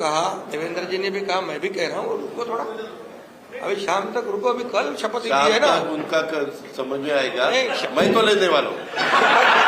कहा देवेंद्र जी ने भी कहा मैं भी कह रहा हूँ उनको थोड़ा। अभी शाम तक रुको अभी कल शपथ ली है ना। उनका समझ में आएगा। मैं तो लेने वाला हूँ।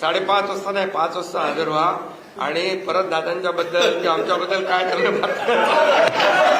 साडेपाच वाजता नाही पाच वाजता हजर व्हा. आणि परत दादांच्या बद्दल किंवा आमच्याबद्दल काय त्यांना